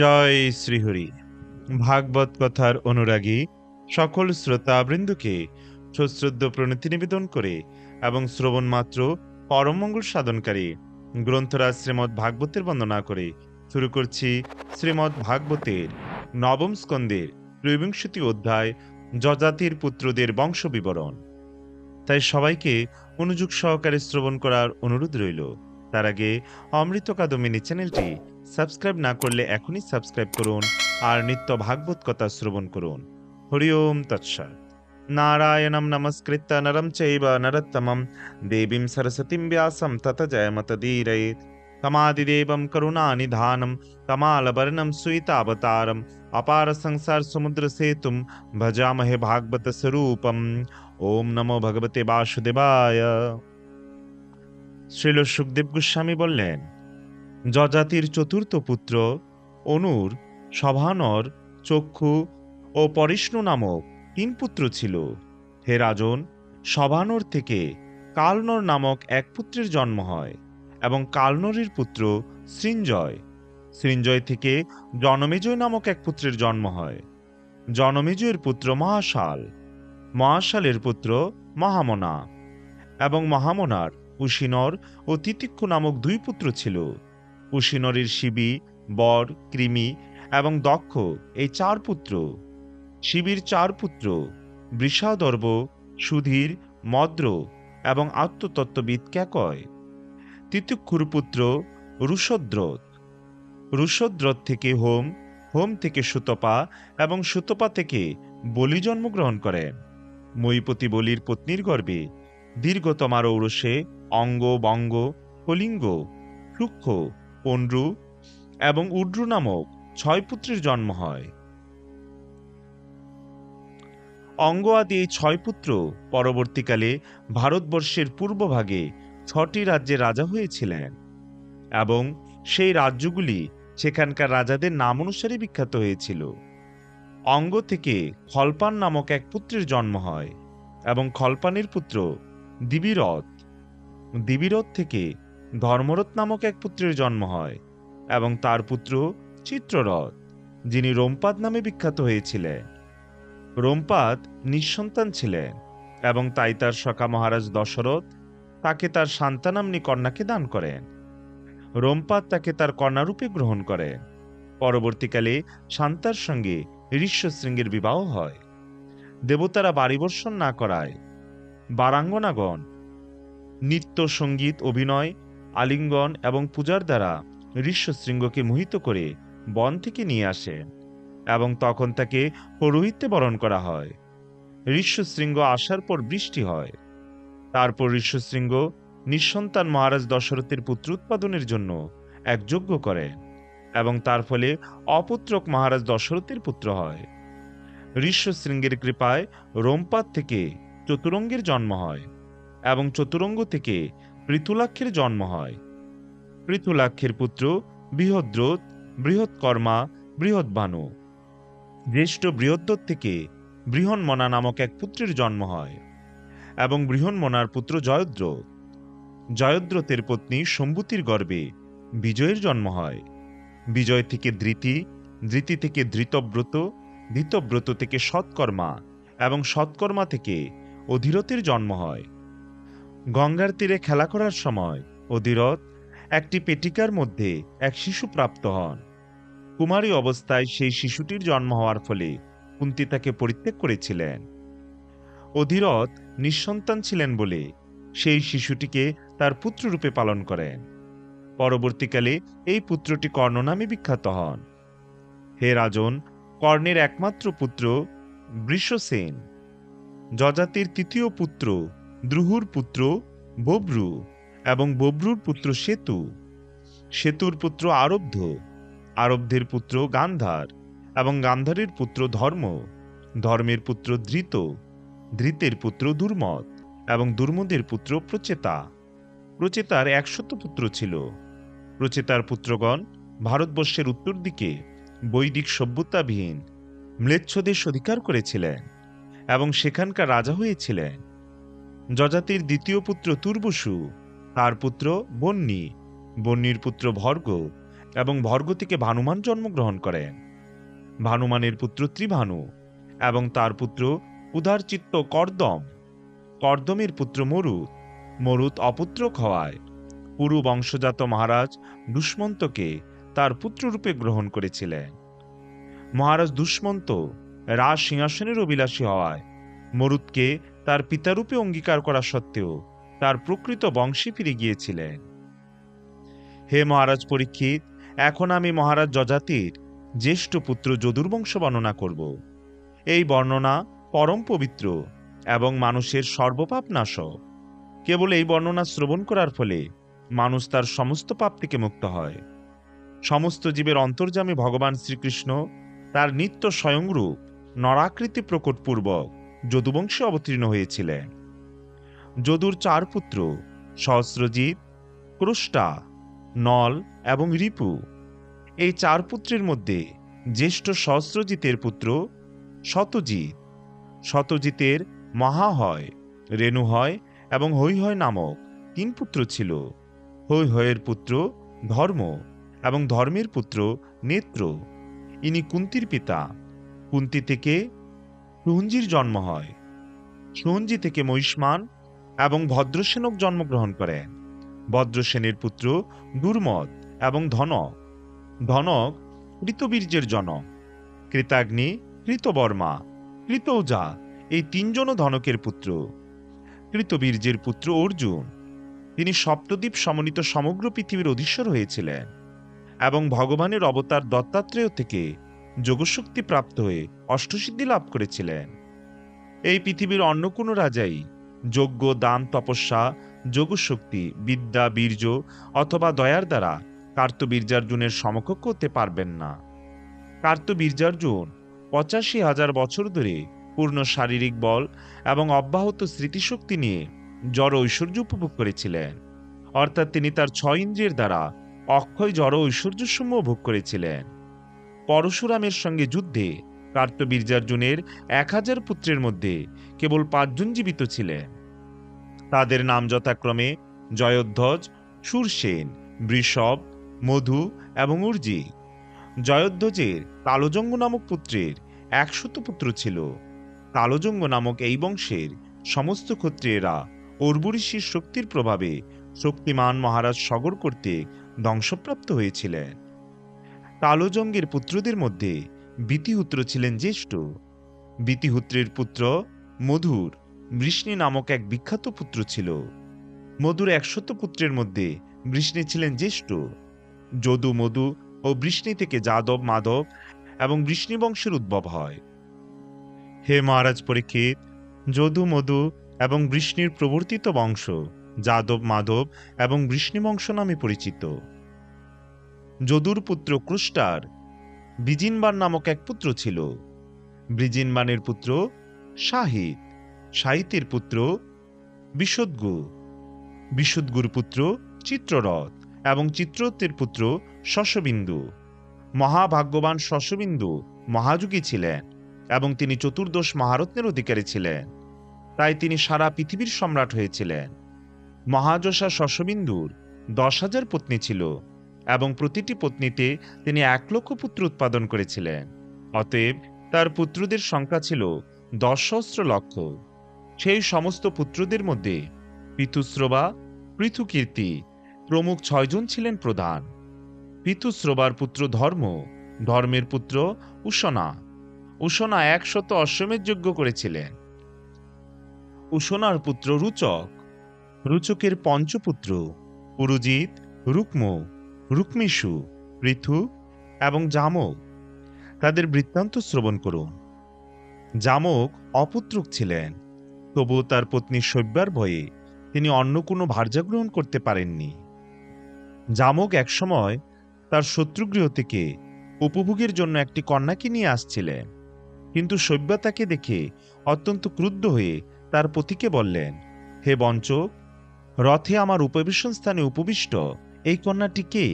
জয় শ্রীহরি। ভাগবত কথার অনুরাগী সকল শ্রোতাবৃন্দকে সশ্রদ্ধ প্রণতি নিবেদন করে এবং শ্রবণ মাত্র পরমঙ্গল সাধনকারী গ্রন্থরাজ শ্রীমৎ ভাগবতের বন্দনা করে শুরু করছি শ্রীমৎ ভাগবতের নবম স্কন্দের ত্রয়োবিংশতি অধ্যায় যজাতির পুত্রদের বংশ বিবরণ তাই সবাইকে মনোযোগ সহকারে শ্রবণ করার অনুরোধ রইল। তার আগে অমৃত কাদমিনী চ্যানেলটি সাবস্ক্রাইব না করলে এখনই সাবস্ক্রাইব করুন আর নিত্য ভাগবত কথা শ্রবণ করুন হরি ওম তৎসৎ নারায়ণম নমস্কৃত্য নরম চৈব নরত্তমম দেবীম সরস্বতীম ব্যাসম তত জয়মতদীরয়েত তমাদিদেবম করুণানিধানম তমালবর্ণম সুইতাবতারম अपार संसार समुद्र सेतुम भजामहे भागवत स्वरूपम ওম নমো ভগবতে বাসুদেবায় শ্রীল সুখদেব গোস্বামী বললেন যজাতির চতুর্থ পুত্র অনুর, সভানর, চক্ষু ও পরিষ্ণু নামক তিন পুত্র ছিল। হে রাজন, সভানর থেকে কালনর নামক এক পুত্রের জন্ম হয় এবং কালনরের পুত্র সৃঞ্জয়। সৃঞ্জয় থেকে জনমেজয় নামক এক পুত্রের জন্ম হয়। জনমেজয়ের পুত্র মহাশাল, মহাশালের পুত্র মহামনা এবং মহামনার উশিনর ও তিতিক্ষু নামক দুই পুত্র ছিল। উশিনরের শিবি, বর, কৃমি এবং দক্ষ এই চার পুত্র। শিবির চার পুত্র, বৃষাদর্ব, সুধীর, মদ্র এবং আত্মতত্ত্ববিদ ক্যাকয় তিতিক্ষুর পুত্র রুষদ্রত রুষদ্রত থেকে হোম হোম থেকে সুতপা এবং সুতপা থেকে বলি জন্মগ্রহণ করেন। ময়ীপতি বলির পত্নীর গর্ভে দীর্ঘতমার ঔরসে অঙ্গ, বঙ্গ, কলিঙ্গ সূক্ষ্ম পন্ড্রু এবং উড্রু নামক ছয় পুত্রের জন্ম হয়। অঙ্গ আদি এই ছয় পুত্র পরবর্তীকালে ভারতবর্ষের পূর্বভাগে ছটি রাজ্যে রাজা হয়েছিলেন এবং সেই রাজ্যগুলি সেখানকার রাজাদের নাম অনুসারে বিখ্যাত হয়েছিল। অঙ্গ থেকে খলপান নামক এক পুত্রের জন্ম হয় এবং খলপানের পুত্র দিবিরথ। দিবিরথ থেকে ধর্মরথ নামক এক পুত্রের জন্ম হয় এবং তার পুত্র চিত্ররথ, যিনি রোমপাদ নামে বিখ্যাত হয়েছিলেন। রোমপাদ নিঃসন্তান ছিলেন এবং তাই তার সখা মহারাজ দশরথ তাকে তার সন্তানামনি কন্যাকে দান করেন। রোমপাদ তাকে তার কন্যারূপে গ্রহণ করেন। পরবর্তীকালে শান্তার সঙ্গে ঋষ্যশৃঙ্গের বিবাহ হয়। দেবতারা বাড়িবর্ষণ না করায় বারাঙ্গনাগণ, নৃত্য সংগীত, অভিনয় আলিঙ্গন এবং পূজার দ্বারা ঋষ্যশৃঙ্গকে মোহিত করে বন থেকে নিয়ে আসে এবং তখন তাকে পৌরোহিত্যে বরণ করা হয়। ঋষ্যশৃঙ্গ আসার পর বৃষ্টি হয়। তারপর ঋষ্যশৃঙ্গ নিঃসন্তান মহারাজ দশরথের পুত্র উৎপাদনের জন্য এক যজ্ঞ করে এবং তার ফলে অপুত্রক মহারাজ দশরথের পুত্র হয়। ঋষ্যশৃঙ্গের কৃপায় রোমপাত থেকে চতুরঙ্গের জন্ম হয় এবং চতুরঙ্গ থেকে পৃথুলাক্ষের জন্ম হয়। পৃথুলাক্ষের পুত্র বৃহদ্রোত, বৃহৎকর্মা বৃহৎবানু জ্যেষ্ঠ বৃহদ্রত থেকে বৃহন্মনা নামক এক পুত্রের জন্ম হয় এবং বৃহন্মনার পুত্র জয়দ্রথ জয়দ্রথের পত্নী সম্ভূতির গর্ভে বিজয়ের জন্ম হয়। বিজয় থেকে ধৃতি ধৃতি থেকে ধৃতব্রত ধৃতব্রত থেকে সৎকর্মা এবং সৎকর্মা থেকে অধীরতের জন্ম হয়। গঙ্গার তীরে খেলা করার সময় অধীরথ একটি পেটিকার মধ্যে এক শিশু প্রাপ্ত হন। কুমারী অবস্থায় সেই শিশুটির জন্ম হওয়ার ফলে কুন্তি তাকে পরিত্যাগ করেছিলেন। অধীরথ নিঃসন্তান ছিলেন বলে সেই শিশুটিকে তার পুত্ররূপে পালন করেন। পরবর্তীকালে এই পুত্রটি কর্ণ নামে বিখ্যাত হন। হে রাজন, কর্ণের একমাত্র পুত্র বৃষসেন। যজাতির তৃতীয় পুত্র দ্রুহুর পুত্র বব্রু এবং বব্রুর পুত্র সেতু। সেতুর পুত্র আরব্ধ, আরব্ধের পুত্র গান্ধার এবং গান্ধারের পুত্র ধর্ম। ধর্মের পুত্র ধৃত, ধৃতের পুত্র দুর্মদ এবং দুর্মদের পুত্র প্রচেতা। প্রচেতার একশত পুত্র ছিল। প্রচেতার পুত্রগণ ভারতবর্ষের উত্তর দিকে বৈদিক সভ্যতাবিহীন ম্লেচ্ছ দেশ অধিকার করেছিলেন এবং সেখানকার রাজা হয়েছিলেন। যজাতির দ্বিতীয় পুত্র তুর্বসু, তার পুত্র বন্যী বন্যীর পুত্র ভর্গ এবং ভর্গ থেকে ভানুমান জন্মগ্রহণ করেন। ভানুমানের পুত্র ত্রিভানু এবং তার পুত্র উদারচিত্ত কর্দম। কর্দমের পুত্র মরুত। মরুত অপুত্রক হওয়ায়। পুরু বংশজাত মহারাজ দুষ্মন্তকে তার পুত্ররূপে গ্রহণ করেছিলেন। মহারাজ দুষ্মন্ত রাজ সিংহাসনের অভিলাষী হওয়ায় মরুতকে তার পিতারূপে অঙ্গীকার করা সত্ত্বেও তার প্রকৃত বংশে ফিরে গিয়েছিলেন। হে মহারাজ পরীক্ষিত, এখন আমি মহারাজ যজাতির জ্যেষ্ঠ পুত্র যদুর্বংশ বর্ণনা করব। এই বর্ণনা পরম পবিত্র এবং মানুষের সর্বপাপ নাশক। কেবল এই বর্ণনা শ্রবণ করার ফলে মানুষ তার সমস্ত পাপ থেকে মুক্ত হয়। সমস্ত জীবের অন্তর্যামী ভগবান শ্রীকৃষ্ণ তার নিত্য স্বয়ংরূপ নরাকৃতি প্রকটপূর্বক যদুবংশে অবতীর্ণ হয়েছিলেন। যদুর চার পুত্র, সহস্রজিৎ, ক্রুষ্টা, নল এবং রিপু। এই চার পুত্রের মধ্যে জ্যেষ্ঠ সহস্রজিতের পুত্র শতজিৎ। শতজিতের মহা হয় রেণু হয় এবং হৈহয় নামক তিন পুত্র ছিল। হৈহয়ের পুত্র ধর্ম এবং ধর্মের পুত্র নেত্র। ইনি কুন্তির পিতা। কুন্তি থেকে সুহঞ্জির জন্ম হয়। সুহঞ্জি থেকে মহিষ্মান এবং ভদ্রসেনক জন্মগ্রহণ করেন। ভদ্রসেনের পুত্র দুর্মদ এবং ধনক। ধনক কৃতবীর্যের জনক। কৃতাগ্নি কৃতবর্মা কৃতৌজা এই তিনজনও ধনকের পুত্র। কৃতবীর্যের পুত্র অর্জুন। তিনি সপ্তদ্বীপ সমন্বিত সমগ্র পৃথিবীর অধীশ্বর হয়েছিলেন এবং ভগবানের অবতার দত্তাত্রেয় থেকে যোগশক্তি প্রাপ্ত হয়ে অষ্টসিদ্ধি লাভ করেছিলেন। এই পৃথিবীর অন্য কোনো রাজাই যোগ্য দান, তপস্যা, যোগশক্তি, বিদ্যা, বীর্য অথবা দয়ার দ্বারা কার্তবীর্যার্জুনের সমকক্ষ হতে পারবেন না। কার্তবীর্যার্জুন পঁচাশি হাজার বছর ধরে পূর্ণ শারীরিক বল এবং অব্যাহত স্মৃতিশক্তি নিয়ে জড় ঐশ্বর্য উপভোগ করেছিলেন। অর্থাৎ তিনি তার ছয় ইন্দ্রিয়ের দ্বারা অক্ষয় জড় ঐশ্বর্যসমূহ ভোগ করেছিলেন। পরশুরামের সঙ্গে যুদ্ধে কার্তবীর্যার্জুনের এক হাজার পুত্রের মধ্যে কেবল পাঁচজন জীবিত ছিলেন। তাদের নাম যথাক্রমে জয়োধ্বজ, সুরসেন, বৃষভ, মধু এবং উর্জি। জয়োধ্বজের তালজঙ্গ নামক পুত্রের একশত পুত্র ছিল। তালজঙ্গ নামক এই বংশের সমস্ত ক্ষত্রিয়েরা অর্বুঋষির শক্তির প্রভাবে শক্তিমান মহারাজ সগর করতে ধ্বংসপ্রাপ্ত হয়েছিলেন। তালজঙ্গের পুত্রদের মধ্যে বিতিহুত্র ছিলেন জ্যেষ্ঠ। বিতিহুত্রের পুত্র মধুর বৃষ্ণি নামক এক বিখ্যাত পুত্র ছিল। মধুর একশত পুত্রের মধ্যে বৃষ্ণি ছিলেন জ্যেষ্ঠ। যদু মধু ও বৃষ্ণি থেকে যাদব, মাধব এবং বৃষ্ণি বংশের উদ্ভব হয়। হে মহারাজ পরীক্ষিত, যদু মধু এবং বৃষ্ণির প্রবর্তিত বংশ যাদব, মাধব এবং বৃষ্ণি বংশ নামে পরিচিত। যদুর পুত্র ক্রুষ্টার। বিজিনবান নামক এক পুত্র ছিল। ব্রিজিনবানের পুত্র শাহিদ শাহিতের পুত্র বিশুদ্গু। বিশুদ্গুর পুত্র চিত্ররথ এবং চিত্ররথের পুত্র শশবিন্দু। মহাভাগ্যবান শশবিন্দু মহাযুগী ছিলেন এবং তিনি চতুর্দশ মহারত্নের অধিকারী ছিলেন। তাই তিনি সারা পৃথিবীর সম্রাট হয়েছিলেন। মহাযশা শশবিন্দুর দশ হাজার পত্নী ছিল। এবং প্রতিটি পত্নীতে তিনি এক লক্ষ পুত্র উৎপাদন করেছিলেন। অতএব তার পুত্রদের সংখ্যা ছিল দশ সহস্র লক্ষ। সেই সমস্ত পুত্রদের মধ্যে পিতুশ্রবা, পৃথুকীর্তি প্রমুখ ছয়জন ছিলেন প্রধান। পিতুশ্রবার পুত্র ধর্ম, ধর্মের পুত্র উষনা উষনা একশত অশ্বমের যজ্ঞ করেছিলেন। উষনার পুত্র রুচক। রুচকের পঞ্চপুত্র পুরুজিৎ রুক্ম রুক্মিষু পৃথু এবং জামক। তাদের বৃত্তান্ত শ্রবণ করুন। জামক অপুত্রক ছিলেন, তবুও তার পত্নী শৈব্যার ভয়ে তিনি অন্য কোনো ভার্যা গ্রহণ করতে পারেননি। জামক একসময় তার শত্রুগৃহ থেকে উপভোগের জন্য একটি কন্যাকে নিয়ে আসছিলেন, কিন্তু শৈব্যা তাকে দেখে অত্যন্ত ক্রুদ্ধ হয়ে তার পতিকে বললেন, হে বঞ্চক রথে আমার উপবেশন স্থানে উপবিষ্ট এই কন্যাটি কে?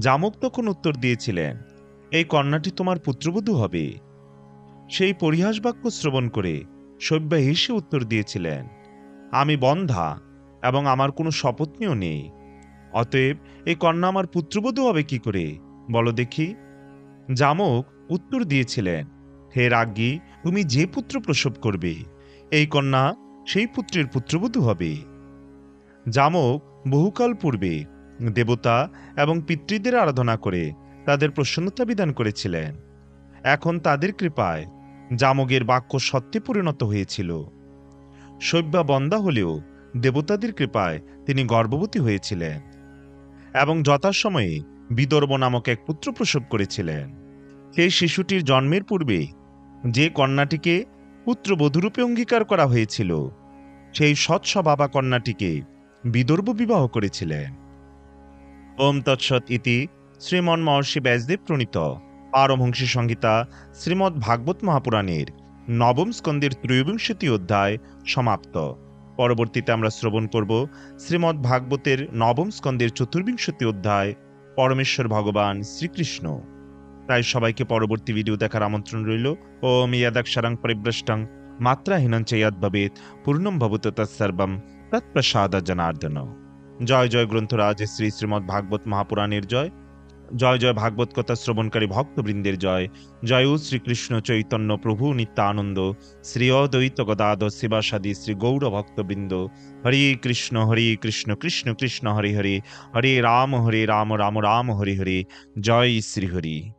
জামক তখন উত্তর দিয়েছিলেন, এই কন্যাটি তোমার পুত্রবধূ হবে। সেই পরিহাস বাক্য শ্রবণ করে সব্যা হেসে উত্তর দিয়েছিলেন, আমি বন্ধা এবং আমার কোনো শপথনীয় নেই। অতএব এই কন্যা আমার পুত্রবধূ হবে কি করে? বলো দেখি। জামক উত্তর দিয়েছিলেন, হে রাজ্ঞী, তুমি যে পুত্র প্রসব করবে, এই কন্যা সেই পুত্রের পুত্রবধূ হবে। জামক বহুকাল পূর্বে দেবতা এবং পিতৃদের আরাধনা করে তাদের প্রসন্নতা বিধান করেছিলেন। এখন তাদের কৃপায় জামগের বাক্য সত্যে পরিণত হয়েছিল। শৈব্যা বন্দা হলেও দেবতাদের কৃপায় তিনি গর্ভবতী হয়েছিলেন এবং যথাসময়ে বিদর্ভ নামক এক পুত্র প্রসব করেছিলেন। সেই শিশুটির জন্মের পূর্বে যে কন্যাটিকে পুত্রবধূরূপে অঙ্গীকার করা হয়েছিল, সেই সৎস্বভাবা কন্যাটিকে বিদর্ভ বিবাহ করেছিলেন। ওম তৎসৎ ইতি শ্রীমন মহর্ষি ব্যাসদেব প্রণীত। পারমহংসী সংহিতা শ্রীমদ্ ভাগবত মহাপুরাণের নবম স্কন্দের ত্রয়োবিংশতি অধ্যায় সমাপ্ত। পরবর্তীতে আমরা শ্রবণ করব শ্রীমদ্ ভাগবতের নবম স্কন্দের চতুর্বিংশতি অধ্যায়, পরমেশ্বর ভগবান শ্রীকৃষ্ণ। তাই সবাইকে পরবর্তী ভিডিও দেখার আমন্ত্রণ রইল। ওম ইয়াদাক্ষরাং পরিভ্রষ্টং মাত্রাহীনং চ ভবেত পূর্ণম ভবত তৎসর্বম তৎপ্রসাদ জনার্দন জয় জয় গ্রন্থরাজ শ্রী শ্রীমদ্ ভাগবত মহাপুরাণের জয়। জয় জয় ভাগবত কথা শ্রবণকারী ভক্তবৃন্দের জয়। জয় শ্রীকৃষ্ণ চৈতন্য প্রভু নিত্যানন্দ। শ্রী অদ্বৈত গদাধ শিবাসাদি শ্রী গৌর ভক্তবৃন্দ। হরে কৃষ্ণ হরে কৃষ্ণ কৃষ্ণ কৃষ্ণ, হরি হরে। হরে রাম হরে রাম রাম রাম, হরি হরে। জয় শ্রী হরি।